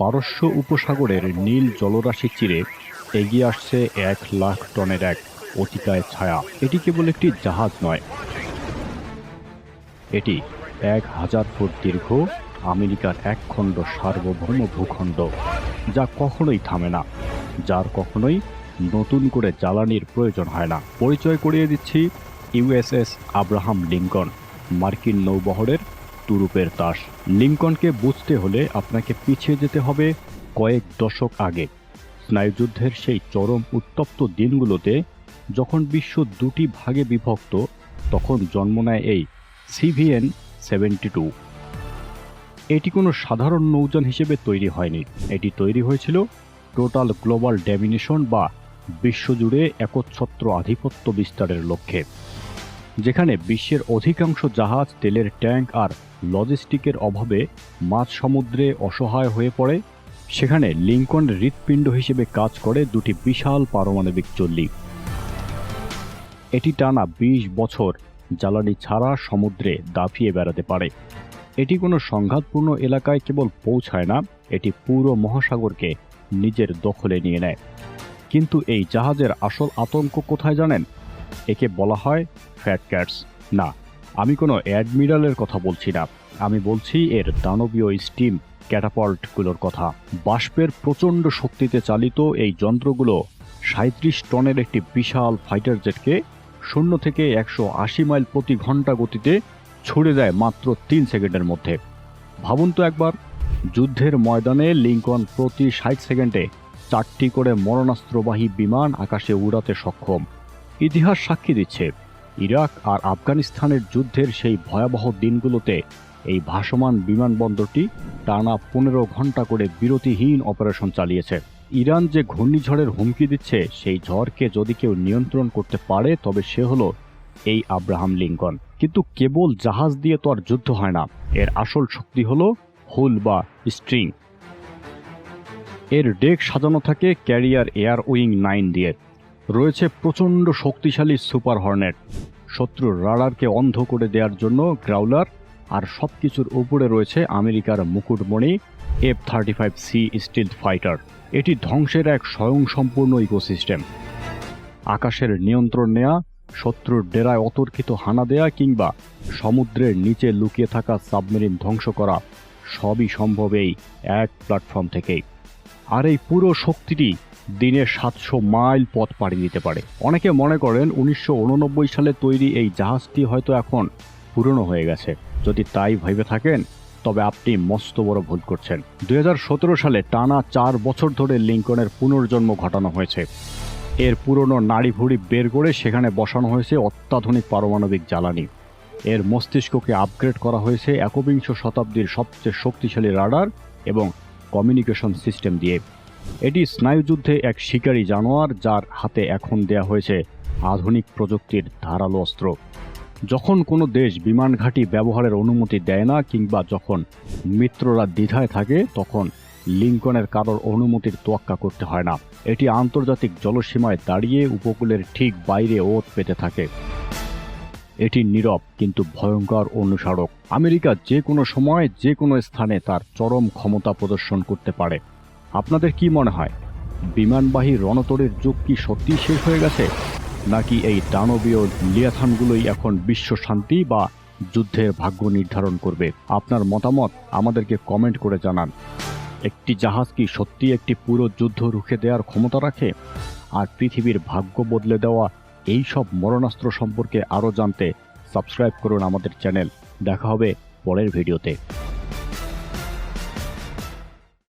পারস্য উপসাগরের নীল জলরাশি চিরে এগিয়ে আসছে এক লাখ টনের এক অতিকায় ছায়া। এটি কেবল একটি জাহাজ নয়। এটি এক হাজার ফুট দীর্ঘ, আমেরিকার এক খণ্ড সার্বভৌম ভূখণ্ড, যা কখনোই থামে না, যার কখনোই নতুন করে জ্বালানির প্রয়োজন হয় না। পরিচয় করিয়ে দিচ্ছি ইউএসএস আব্রাহাম লিঙ্কন, মার্কিন নৌবহরের তুরুপের তাস লিঙ্কনকে বুঝতে হলে আপনাকে পিছিয়ে যেতে হবে কয়েক দশক আগে। স্নায়ুযুদ্ধের সেই চরম উত্তপ্ত দিনগুলোতে যখন বিশ্ব দুটি ভাগে বিভক্ত, তখন জন্ম নেয় এই সিভিএন সেভেন্টি টু। এটি কোনো সাধারণ নৌযান হিসেবে তৈরি হয়নি। এটি তৈরি হয়েছিল টোটাল গ্লোবাল ড্যামিনেশন বা বিশ্বজুড়ে একচ্ছত্র আধিপত্য বিস্তারের লক্ষ্যে। যেখানে বিশ্বের অধিকাংশ জাহাজ, তেলের ট্যাঙ্ক আর লজিস্টিকের অভাবে মাঝ সমুদ্রে অসহায় হয়ে পড়ে। সেখানে লিঙ্কন হৃৎপিণ্ড হিসেবে কাজ করে দুটি বিশাল পারমাণবিক চল্লি। এটি টানা বিশ বছর জ্বালানি ছাড়া সমুদ্রে দাফিয়ে বেড়াতে পারে। এটি কোনো সংঘাতপূর্ণ এলাকায় কেবল পৌঁছায় না, এটি পুরো মহাসাগরকে নিজের দখলে নিয়ে নেয়। কিন্তু এই জাহাজের আসল আতঙ্ক কোথায় জানেন? একে বলা হয় ফ্যাট ক্যাটস। না, আমি কোনো অ্যাডমিরালের কথা বলছি না। আমি বলছি এর দানবীয় স্টিম ক্যাটাপল্টগুলোর কথা। বাষ্পের প্রচণ্ড শক্তিতে চালিত এই যন্ত্রগুলো সাঁত্রিশ টনের একটি বিশাল ফাইটার জেটকে শূন্য থেকে একশো আশি মাইল প্রতি ঘণ্টা গতিতে ছুড়ে দেয় মাত্র তিন সেকেন্ডের মধ্যে। ভাবুন তো একবার, যুদ্ধের ময়দানে লিঙ্কন প্রতি ষাট সেকেন্ডে চারটি করে মরণাস্ত্রবাহী বিমান আকাশে উড়াতে সক্ষম। ইতিহাস সাক্ষী দিচ্ছে, ইরাক আর আফগানিস্তানের যুদ্ধের সেই ভয়াবহ দিনগুলোতে এই ভাসমান বিমানবন্দরটি টানা পনেরো ঘণ্টা করে বিরতিহীন অপারেশন চালিয়েছে। ইরান যে ঘূর্ণিঝড়ের হুমকি দিচ্ছে, সেই ঝড়কে যদি কেউ নিয়ন্ত্রণ করতে পারে, তবে সে হলো এই আব্রাহাম লিঙ্কন। কিন্তু কেবল জাহাজ দিয়ে তো আর যুদ্ধ হয় না, এর আসল শক্তি হলো হুল বা স্ট্রিং। এর ডেক সাজানো থাকে ক্যারিয়ার এয়ার উইং নাইন দিয়ে। রয়েছে প্রচণ্ড শক্তিশালী সুপার হর্নেট। শত্রুর রাডারকে অন্ধ করে দেওয়ার জন্য গ্রাউলার আর সব কিছুর উপরে রয়েছে আমেরিকার Mukutmani F thirty five C stealth fighter এটি ধ্বংসের এক স্বয়ংসম্পূর্ণ ইকোসিস্টেম। আকাশের নিয়ন্ত্রণ নেয়া, শত্রুর ডেরায় অতর্কিত হানা দেয়া কিংবা সমুদ্রের নিচে লুকিয়ে থাকা সাবমেরিন ধ্বংস করা সবই সম্ভব এই এক প্ল্যাটফর্ম থেকেই। আর এই পুরো শক্তিটি দিনে সাতশো মাইল পথ পাড়ি দিতে পারে। অনেকে মনে করেন উনিশশো উননব্বই সালে তৈরি এই জাহাজটি হয়তো এখন পুরনো হয়ে গেছে। যদি তাই ভেবে থাকেন, তবে আপনি মস্ত বড় ভুল করছেন। দুই হাজার সতেরো সালে টানা চার বছর ধরে লিঙ্কনের পুনর্জন্ম ঘটানো হয়েছে। এর পুরনো নাড়ি ভুড়ি বের করে সেখানে বসানো হয়েছে অত্যাধুনিক পারমাণবিক জ্বালানি। এর মস্তিষ্ককে আপগ্রেড করা হয়েছে একবিংশ শতাব্দীর সবচেয়ে শক্তিশালী রাডার এবং কমিউনিকেশন সিস্টেম দিয়ে। এটি স্নায়ুযুদ্ধে এক শিকারী জানোয়ার যার হাতে এখন দেয়া হয়েছে আধুনিক প্রযুক্তির ধারালো অস্ত্র। যখন কোনো দেশ বিমান ঘাঁটি ব্যবহারের অনুমতি দেয় না কিংবা যখন মিত্ররা দ্বিধায় থাকে, তখন লিঙ্কনের কারোর অনুমতির তোয়াক্কা করতে হয় না। এটি আন্তর্জাতিক জলসীমায় দাঁড়িয়ে উপকূলের ঠিক বাইরে ওত পেতে থাকে। এটি নীরব কিন্তু ভয়ঙ্কর অনুসারক। আমেরিকা যে কোনো সময় যে কোনো স্থানে তার চরম ক্ষমতা প্রদর্শন করতে পারে। আপনাদের কি মনে হয়? বিমানবাহী রণতরের যুগ কি সত্যিই শেষ হয়ে গেছে? নাকি এই দানবীয় লিয়াথানগুলোই এখন বিশ্ব শান্তি বা যুদ্ধের ভাগ্য নির্ধারণ করবে? আপনার মতামত আমাদেরকে কমেন্ট করে জানান। একটি জাহাজ কি সত্যি একটি পুরো যুদ্ধ রুখে দেওয়ার ক্ষমতা রাখে? আর পৃথিবীর ভাগ্য বদলে দেওয়া এই সব মরণাস্ত্র সম্পর্কে আরও জানতে সাবস্ক্রাইব করুন আমাদের চ্যানেল। দেখা হবে পরের ভিডিওতে।